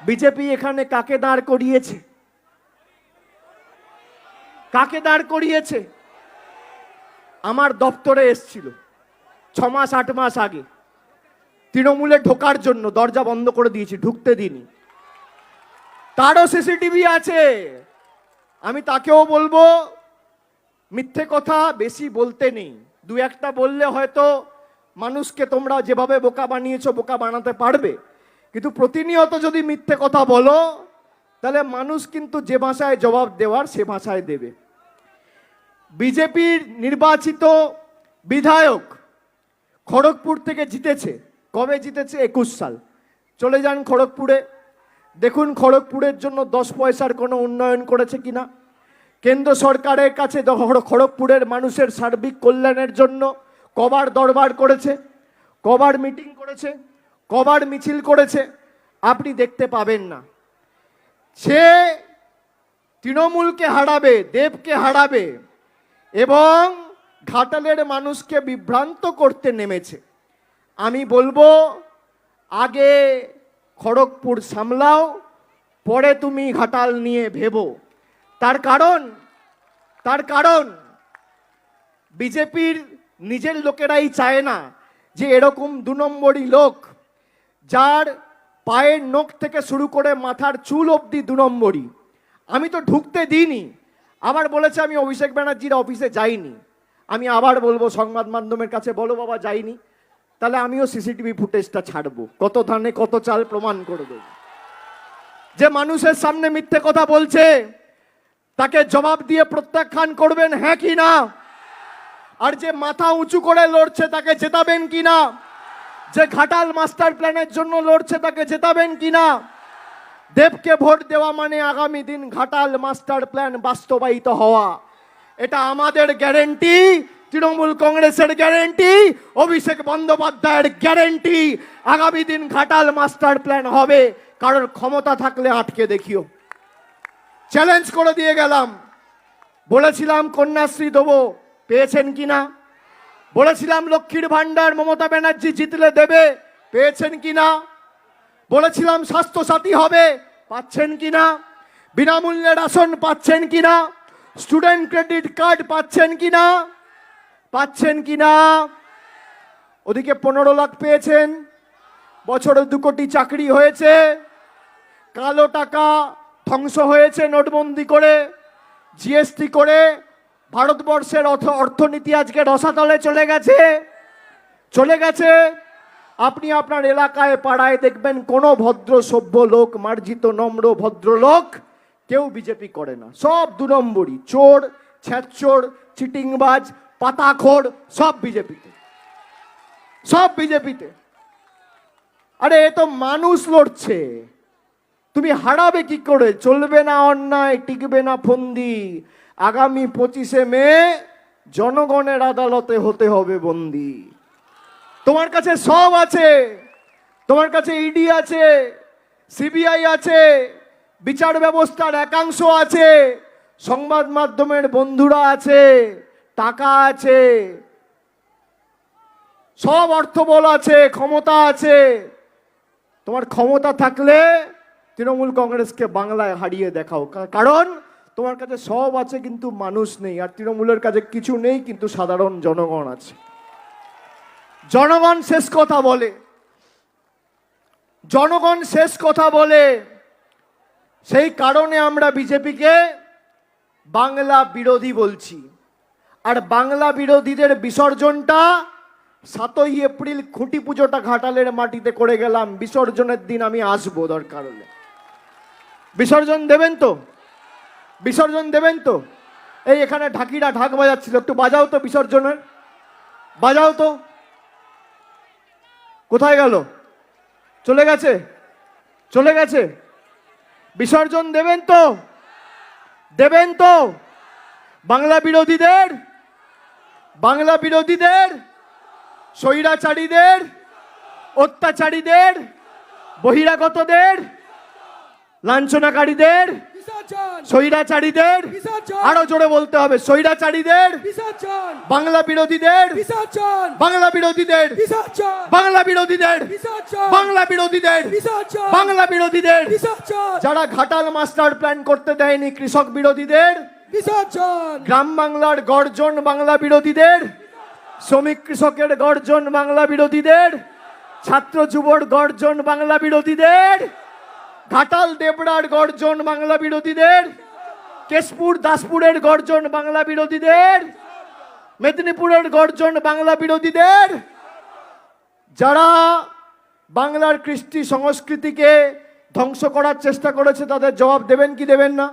BJP এখানে কাকে দাঁড় করিয়েছে? কাকে দাঁড় করিয়েছে? আমার দপ্তরে এসছিল, ছ মাস, আট মাস আগে। তৃণমূলে ঢোকার জন্য দরজা বন্ধ করে দিয়েছি, ঢুকতে দিনি তারও সিসিটিভি আছে। আমি তাকেও বলব, মিথ্যে কথা বেশি বলতে নেই। দু একটা বললে হয়তো মানুষকে তোমরা যেভাবে বোকা বানিয়েছো, বোকা বানাতে পারবে। কিন্তু প্রতিনিয়ত যদি মিথ্যে কথা বলো, তাহলে মানুষ কিন্তু যে ভাষায় জবাব দেওয়ার সে ভাষায় দেবে। বিজেপির নির্বাচিত বিধায়ক খড়গপুর থেকে জিতেছে। কবে জিতেছে? একুশ সাল। চলে যান খড়গপুরে। দেখুন খড়গপুরের জন্য দশ পয়সার কোনো উন্নয়ন করেছে কিনা। কেন্দ্র সরকারের কাছে খড়গপুরের মানুষের সার্বিক কল্যাণের জন্য কবার দরবার করেছে, কবার মিটিং করেছে। কবার মিছিল করেছে, আপনি দেখতে পাবেন না। সে তৃণমূলকে হারাবে, দেবকে হারাবে এবং ঘাটালের মানুষকে বিভ্রান্ত করতে নেমেছে। আমি বলব, আগে খড়গপুর সামলাও, পরে তুমি ঘাটাল নিয়ে ভেবো। তার কারণ তার কারণ, বিজেপির নিজের লোকেরাই চায় না যে এরকম দু নম্বরই লোক যার পায়ের নখ থেকে শুরু করে মাথার চুল অবধি দু নম্বরই। আমি তো ঢুকতে দিইনি। আবার বলেছে আমি অভিষেক ব্যানার্জির অফিসে যাইনি। আমি আবার বলব, সংবাদ মাধ্যমের কাছে বলো বাবা, যাইনি। তাহলে আমিও সিসিটিভি ফুটেজটা ছাড়বো। কত ধানে কত চাল প্রমাণ করে দেবো। যে মানুষের সামনে মিথ্যে কথা বলছে, তাকে জবাব দিয়ে প্রত্যাখ্যান করবেন হ্যাঁ কি না? আর যে মাথা উঁচু করে লড়ছে, তাকে জেতাবেন কি না? যে ঘাটাল মাস্টার প্ল্যানের জন্য লড়ছে তাকে জেতাবেন কি না দেবকে ভোট দেওয়া মানে আগামী দিন ঘাটাল মাস্টার প্ল্যান বাস্তবায়িত হওয়া। এটা আমাদের গ্যারেন্টি, তৃণমূল কংগ্রেসের গ্যারেন্টি, অভিষেক বন্দ্যোপাধ্যায়ের গ্যারেন্টি। আগামী দিন ঘাটাল মাস্টার প্ল্যান হবে, কারোর ক্ষমতা থাকলে আটকে দেখিও। চ্যালেঞ্জ করে দিয়ে গেলাম। বলেছিলাম কন্যাশ্রী দেবো, পেয়েছেন কিনা? বলেছিলাম লক্ষ্মীর ভান্ডার মমতা ব্যানার্জি জিতলে দেবে, পেয়েছেন কিনা? বলেছিলাম স্বাস্থ্যসাথী হবে, পাচ্ছেন কিনা? বিনামূল্যে রাশন পাচ্ছেন কিনা? স্টুডেন্ট ক্রেডিট কার্ড পাচ্ছেন কিনা? পাচ্ছেন কিনা? ওদিকে পনেরো লাখ পেয়েছেন, বছরে দু কোটি চাকরি হয়েছে, কালো টাকা ধ্বংস হয়েছে নোটবন্দি করে, জিএসটি করে ভারতবর্ষের অর্থ- অর্থনীতি আজকে রসাতলে চলে গেছে। চলে গেছে। আপনি আপনার এলাকায় পাড়ায় দেখবেন কোনো ভদ্র সভ্য লোক, মার্জিত, নম্র ভদ্রলোক কেউ বিজেপি করে না। সব দু নম্বরই চোর, ছ্যাচোর, চিটিংবাজ, পাতাখোর, সব বিজেপিতে। সব বিজেপিতে। আরে এ তো মানুষ লড়ছে। তুমি হারাবে কি করে? চলবে না অন্যায়, টিকবে না ফন্দি। আগামী পঁচিশে মে জনগণের আদালতে হতে হবে বন্দি। তোমার কাছে সব আছে। তোমার কাছে ইডি আছে, সিবিআই আছে, বিচার ব্যবস্থার একাংশ আছে, সংবাদ মাধ্যমের বন্ধুরা আছে, টাকা আছে, সব অর্থবল আছে, ক্ষমতা আছে। তোমার ক্ষমতা থাকলে তৃণমূল কংগ্রেসকে বাংলায় হারিয়ে দেখাও। কারণ তোমার কাছে সব আছে কিন্তু মানুষ নেই, আর তৃণমূলের কাছে কিছু নেই কিন্তু সাধারণ জনগণ আছে। জনগণ শেষ কথা বলে। জনগণ শেষ কথা বলে। সেই কারণে আমরা বিজেপিকে বাংলা বিরোধী বলছি। আর বাংলা বিরোধীদের বিসর্জনটা সাতই এপ্রিল খুঁটি পুজোটা ঘাটালের মাটিতে করে গেলাম। বিসর্জনের দিন আমি আসব দরকার হলে। বিসর্জন দেবেন তো? বিসর্জন দেবেন তো? এই এখানে ঢাকিরা ঢাক বাজাচ্ছিল। একটু বাজাও তো বিসর্জনের। বাজাও তো। কোথায় গেল? চলে গেছে? চলে গেছে? বিসর্জন দেবেন তো? দেবেন তো? বাংলা বিরোধীদের? বাংলা বিরোধীদের? স্বৈরাচারীদের? অত্যাচারীদের? বহিরাগতদের? লাঞ্ছনাকারীদের স্বৈরাচারীদের আরও জোরে বলতে হবে স্বৈরাচারীদের বাংলা বিরোধীদের বাংলা বিরোধীদের বাংলা বিরোধীদের বাংলা বিরোধীদের বাংলা বিরোধীদের। যারা ঘাটাল মাস্টার প্ল্যান করতে দেয়নি কৃষক বিরোধীদের গ্রাম বাংলার গর্জন বাংলা বিরোধীদের শ্রমিক কৃষকের গর্জন বাংলা বিরোধীদের ছাত্র যুবর গর্জন বাংলা বিরোধীদের ঘাটাল দেবড়ার গর্জন বাংলা বিরোধীদের। কেশপুর দাসপুরের গর্জন বাংলা বিরোধীদের। মেদিনীপুরের গর্জন বাংলা বিরোধীদের। যারা বাংলার কৃষ্টি সংস্কৃতিকে ধ্বংস করার চেষ্টা করেছে, তাদের জবাব দেবেন কি দেবেন না?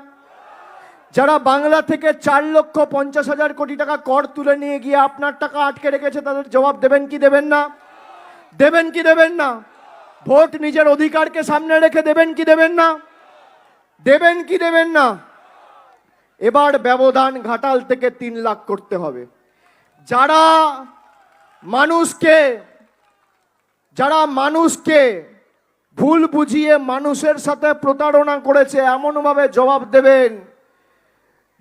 যারা বাংলা থেকে চার লক্ষ পঞ্চাশ হাজার কোটি টাকা কর তুলে নিয়ে গিয়ে আপনার টাকা আটকে রেখেছে, তাদের জবাব দেবেন কি দেবেন না? দেবেন কি দেবেন না? ভোট নিজের অধিকারকে সামনে রেখে দেবেন কি দেবেন না? দেবেন কি দেবেন না? এবার ব্যবধান ঘাটাল থেকে তিন লাখ করতে হবে। যারা মানুষকে যারা মানুষকে ভুল বুঝিয়ে মানুষের সাথে প্রতারণা করেছে, এমনভাবে জবাব দেবেন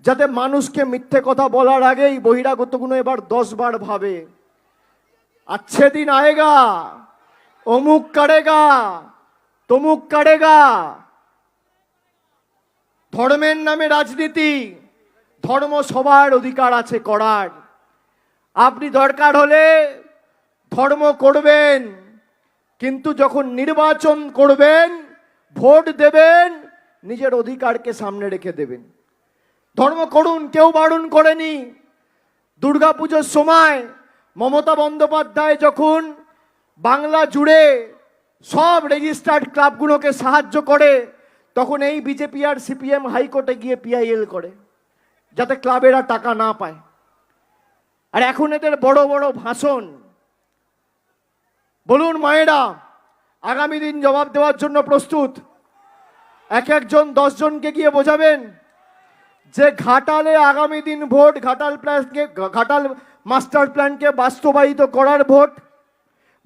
যাতে মানুষকে মিথ্যে কথা বলার আগেই বহিরাগতগুলো এবার দশ বার ভাবে আচ্ছে দিন আয়েগা অমুক কারেগা, তমুক কারেগা। ধর্মের নামে রাজনীতি, ধর্ম সবার অধিকার আছে করার। আপনি দরকার হলে ধর্ম করবেন, কিন্তু যখন নির্বাচন করবেন, ভোট দেবেন, নিজের অধিকারকে সামনে রেখে দেবেন। ধর্ম করুন, কেউ বারণ করেনি। দুর্গাপুজোর সময় মমতা বন্দ্যোপাধ্যায় যখন বাংলা জুড়ে সব রেজিস্টার্ড ক্লাবগুলোকে সাহায্য করে, তখন এই বিজেপি আর সিপিএম হাইকোর্টে গিয়ে পিআইএল করে, যাতে ক্লাবেরা টাকা না পায়। আর এখন এদের বড় বড় ভাষণ। বলুন মায়েরা, আগামী দিন জবাব দেওয়ার জন্য প্রস্তুত? এক একজন দশজনকে গিয়ে বোঝাবেন? যে ঘাটালে আগামী দিন ভোট, ঘাটাল প্ল্যানকে ঘাটাল মাস্টার প্ল্যানকে বাস্তবায়িত করার ভোট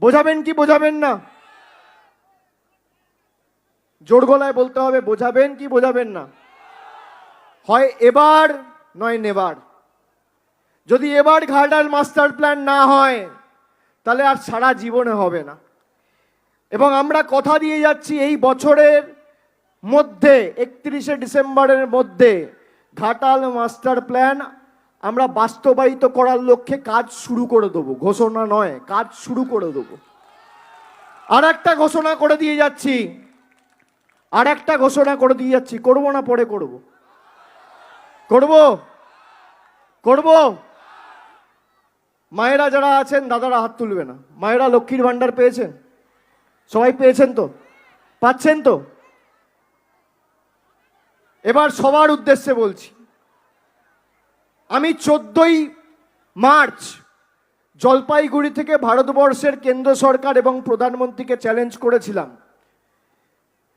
বোঝাবেন কি বোঝাবেন না? জোর গলায় বলতে হবে, বোঝাবেন কি বোঝাবেন না? হয় এবার নয় নেবার। যদি এবার ঘাটাল মাস্টার প্ল্যান না হয়, তাহলে আর সারা জীবনে হবে না। এবং আমরা কথা দিয়ে যাচ্ছি এই বছরের মধ্যে, একত্রিশে ডিসেম্বরের মধ্যে, ঘাটাল মাস্টার প্ল্যান আমরা বাস্তবায়িত করার লক্ষ্যে কাজ শুরু করে দেবো। ঘোষণা নয়, কাজ শুরু করে দেবো। আর একটা ঘোষণা করে দিয়ে যাচ্ছি। আর একটা ঘোষণা করে দিয়ে যাচ্ছি। করব না পরে করব। করব? করব? মায়েরা যারা আছেন, দাদারা হাত তুলবে না। মায়েরা লক্ষ্মীর ভাণ্ডার পেয়েছেন? সবাই পেয়েছেন তো? পাচ্ছেন তো? এবার সবার উদ্দেশ্যে বলছি। আমি চোদ্দই মার্চ জলপাইগুড়ি থেকে ভারতবর্ষের কেন্দ্র সরকার এবং প্রধানমন্ত্রীকে চ্যালেঞ্জ করেছিলাম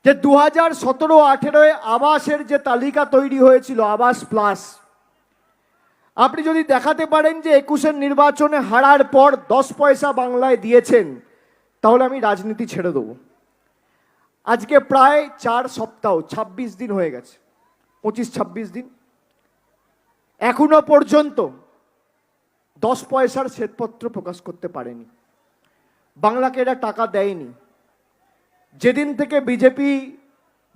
যে দু হাজার সতেরো আঠেরোয় আবাসের যে তালিকা তৈরি হয়েছিল, আবাস প্লাস আপনি যদি দেখাতে পারেন যে একুশের নির্বাচনে হারার পর দশ পয়সা বাংলায় দিয়েছেন, তাহলে আমি রাজনীতি ছেড়ে দেবো। আজকে প্রায় চার সপ্তাহ ২৬ দিন হয়ে গেছে, পঁচিশ ছাব্বিশ দিন। এখনও পর্যন্ত দশ পয়সার শ্বেতপত্র প্রকাশ করতে পারেনি। বাংলাকে এরা টাকা দেয়নি। যেদিন থেকে বিজেপি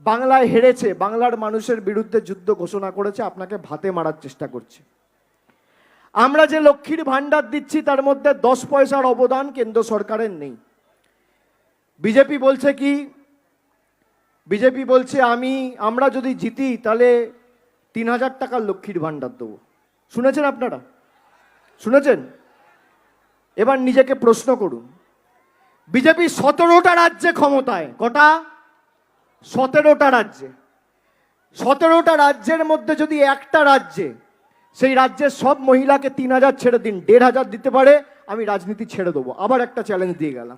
বাংলায় হেরেছে, বাংলার মানুষের বিরুদ্ধে যুদ্ধ ঘোষণা করেছে, আপনাকে ভাতে মারার চেষ্টা করছে। আমরা যে লক্ষ্মীর ভাণ্ডার দিচ্ছি, তার মধ্যে দশ পয়সার অবদান কেন্দ্র সরকারের নেই। বিজেপি বলছে কি, বিজেপি বলছে আমি, আমরা যদি জিতি, তাহলে তিন হাজার টাকার লক্ষ্মীর ভাণ্ডার দেবো। শুনেছেন আপনারা? শুনেছেন? এবার নিজেকে প্রশ্ন করুন। বিজেপি সতেরোটা রাজ্যে ক্ষমতায়, কটা? সতেরোটা রাজ্যে। সতেরোটা রাজ্যের মধ্যে যদি একটা রাজ্যে সেই রাজ্যের সব মহিলাকে তিন হাজার ছেড়ে দিন দেড় হাজার দিতে পারে, আমি রাজনীতি ছেড়ে দেবো। আবার একটা চ্যালেঞ্জ দিয়ে গেলাম।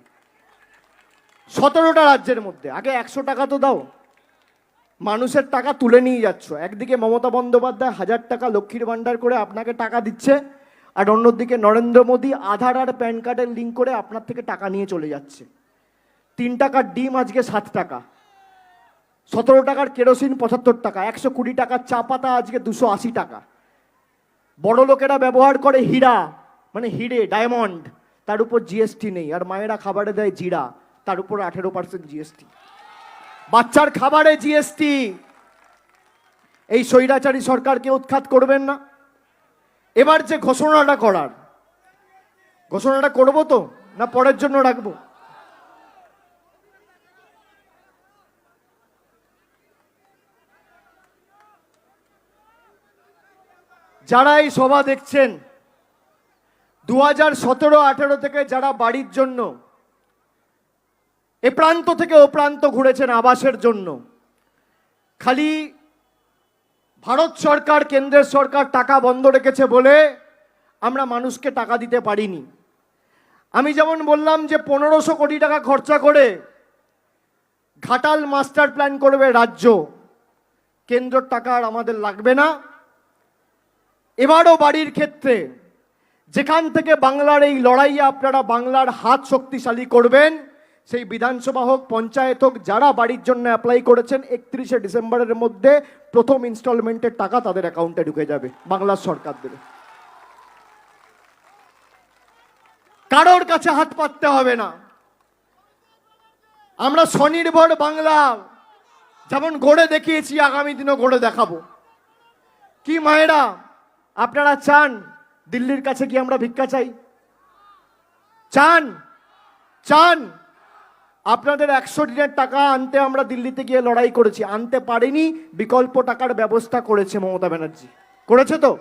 সতেরোটা রাজ্যের মধ্যে। আগে একশো টাকা তো দাও। মানুষের টাকা তুলে নিয়ে যাচ্ছ। একদিকে মমতা বন্দ্যোপাধ্যায় হাজার টাকা লক্ষ্মীর ভাণ্ডার করে আপনাকে টাকা দিচ্ছে, আর অন্যদিকে নরেন্দ্র মোদী আধার আর প্যান কার্ডের লিঙ্ক করে আপনার থেকে টাকা নিয়ে চলে যাচ্ছে। তিন টাকার ডিম আজকে সাত টাকা। সতেরো টাকার কেরোসিন পঁচাত্তর টাকা। একশো কুড়ি টাকার চা পাতা আজকে দুশো আশি টাকা। বড় লোকেরা ব্যবহার করে হীরা মানে হিরে ডায়মন্ড তার উপর জিএসটি নেই, আর মায়েরা খাবারে দেয় জিরা, তার উপর আঠেরো পার্সেন্ট জিএসটি বাচ্চার খাবারে জিএসটি এই স্বৈরাচারী সরকারকে উৎখাত করবেন না। এবার যে ঘোষণাটা করার, ঘোষণাটা করব তো, না পরের জন্য রাখব? যারা এই সভা দেখছেন, দু হাজার সতেরো আঠেরো থেকে যারা বাড়ির জন্য এ প্রান্ত থেকে ও প্রান্ত ঘুরেছেন আবাসের জন্য। খালি ভারত সরকার, কেন্দ্রের সরকার টাকা বন্ধ রেখেছে বলে আমরা মানুষকে টাকা দিতে পারিনি। আমি যেমন বললাম যে পনেরোশো কোটি টাকা খরচা করে ঘাটাল মাস্টার প্ল্যান করবে রাজ্য। কেন্দ্রের টাকা আর আমাদের লাগবে না। এবারও বাড়ির ক্ষেত্রে যেখান থেকে বাংলার এই লড়াইয়ে আপনারা বাংলার হাত শক্তিশালী করবেন সেই বিধানসভা হোক, পঞ্চায়েত হোক, যারা বাড়ির জন্য অ্যাপ্লাই করেছেন, একত্রিশে ডিসেম্বরের মধ্যে প্রথম ইনস্টলমেন্টের টাকা তাদের অ্যাকাউন্টে ঢুকে যাবে বাংলার সরকার দেবে। কারোর কাছে হাত পাততে হবে না। আমরা স্বনির্ভর বাংলা, যেমন গড়ে দেখিয়েছি, আগামী দিনও গড়ে দেখাবো। কি মায়েরা, আপনারা চান দিল্লির কাছে কি আমরা ভিক্ষা চাই? চান চান। আপনাদের একশো দিনের টাকা আনতে আমরা দিল্লিতে গিয়ে লড়াই করেছি। আনতে পারিনি, বিকল্প টাকার ব্যবস্থা করেছে মমতা ব্যানার্জি। করেছে তো?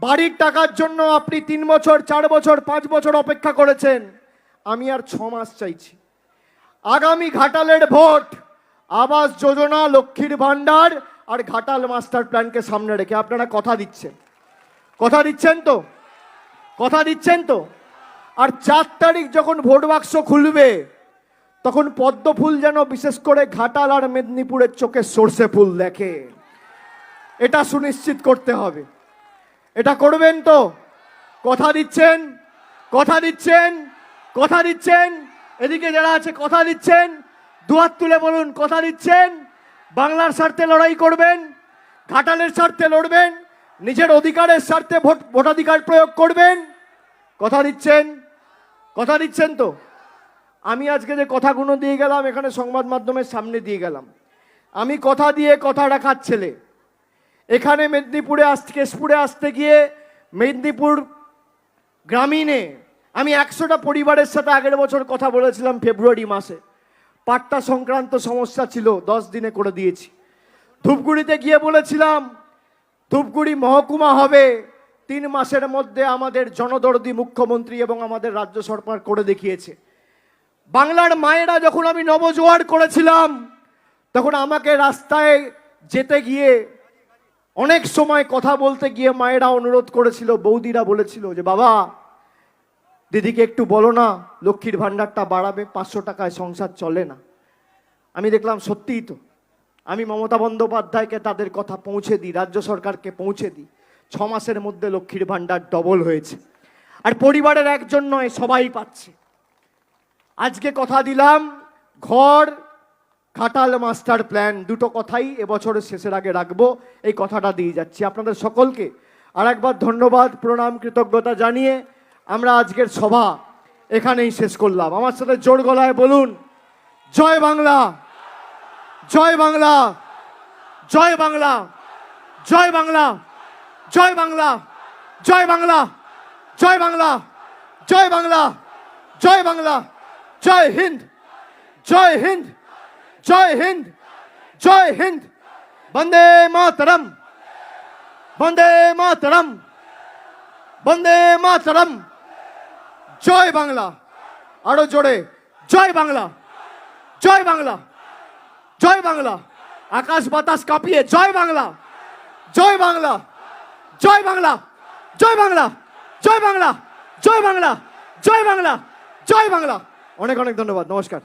বাড়ির টাকার জন্য আপনি তিন বছর, চার বছর, পাঁচ বছর অপেক্ষা করেছেন। আমি আর ছ মাস চাইছি। আগামী ঘাটালের ভোট, আবাস যোজনা, লক্ষ্মীর ভাণ্ডার আর ঘাটাল মাস্টার প্ল্যানকে সামনে রেখে। আপনারা কথা দিচ্ছেন। কথা দিচ্ছেন তো? কথা দিচ্ছেন তো? আর চার তারিখ যখন ভোট বাক্স খুলবে তখন পদ্ম ফুল যেন বিশেষ করে ঘাটাল আর মেদিনীপুরের চোখে সর্ষে ফুল দেখে। এটা সুনিশ্চিত করতে হবে। এটা করবেন তো? কথা দিচ্ছেন? কথা দিচ্ছেন? কথা দিচ্ছেন? এদিকে যারা আছে, কথা দিচ্ছেন? দুহাত তুলে বলুন, কথা দিচ্ছেন? বাংলার স্বার্থে লড়াই করবেন? ঘাটালের স্বার্থে লড়বেন? নিজের অধিকারের স্বার্থে ভোট ভোটাধিকার প্রয়োগ করবেন? কথা দিচ্ছেন? কথা দিচ্ছেন তো? আমি আজকে যে কথাগুলো দিয়ে গেলাম, এখানে সংবাদ মাধ্যমের সামনে দিয়ে গেলাম। আমি কথা দিয়ে কথা রাখার ছেলে। এখানে মেদিনীপুরে আস কেশপুরে আসতে গিয়ে মেদিনীপুর গ্রামীণে আমি একশোটা পরিবারের সাথে আগের বছর কথা বলেছিলাম ফেব্রুয়ারি মাসে। পাট্টা সংক্রান্ত সমস্যা ছিল, দশ দিনে করে দিয়েছি। ধূপগুড়িতে গিয়ে বলেছিলাম, ধূপগুড়ি মহকুমা হবে। তিন মাসের মধ্যে আমাদের জনদরদি মুখ্যমন্ত্রী এবং আমাদের রাজ্য সরকার করে দেখিয়েছে। বাংলার মায়েরা যখন আমি নবজোয়ার করেছিলাম, তখন আমাকে রাস্তায় যেতে গিয়ে অনেক সময় কথা বলতে গিয়ে মায়েরা অনুরোধ করেছিল, বৌদিরা বলেছিল যে, বাবা, দিদিকে একটু বলো না, লক্ষ্মীর ভাণ্ডারটা বাড়াবে, পাঁচশো টাকায় সংসার চলে না। আমি দেখলাম সত্যিই তো, আমি মমতা বন্দ্যোপাধ্যায়কে তাদের কথা পৌঁছে দিই, রাজ্য সরকারকে পৌঁছে দিই। ছ মাসের মধ্যে লক্ষ্মীর ভাণ্ডার ডবল হয়েছে। আর পরিবারের একজন নয়, সবাই পাচ্ছে। আজকে কথা দিলাম, ঘর খাটাল মাস্টার প্ল্যান, দুটো কথাই এবছরের শেষের আগে রাখব, এই কথাটা দিয়ে যাচ্ছি। আপনাদের সকলকে আর একবার ধন্যবাদ, প্রণাম, কৃতজ্ঞতা জানিয়ে আমরা আজকের সভা এখানেই শেষ করলাম। আমার সাথে জোর গলায় বলুন, জয় বাংলা জয় বাংলা জয় বাংলা জয় বাংলা জয় বাংলা জয় বাংলা জয় বাংলা জয় বাংলা জয় বাংলা। জয় হিন্দ জয় হিন্দ জয় হিন্দ জয় হিন্দ বন্দে মাতরম বন্দে মাতরম বন্দে মাতরম জয় বাংলা আরও জোরে জয় বাংলা জয় বাংলা জয় বাংলা আকাশ বাতাস কাঁপিয়ে জয় বাংলা জয় বাংলা জয় বাংলা জয় বাংলা জয় বাংলা জয় বাংলা জয় বাংলা জয় বাংলা অনেক অনেক ধন্যবাদ নমস্কার।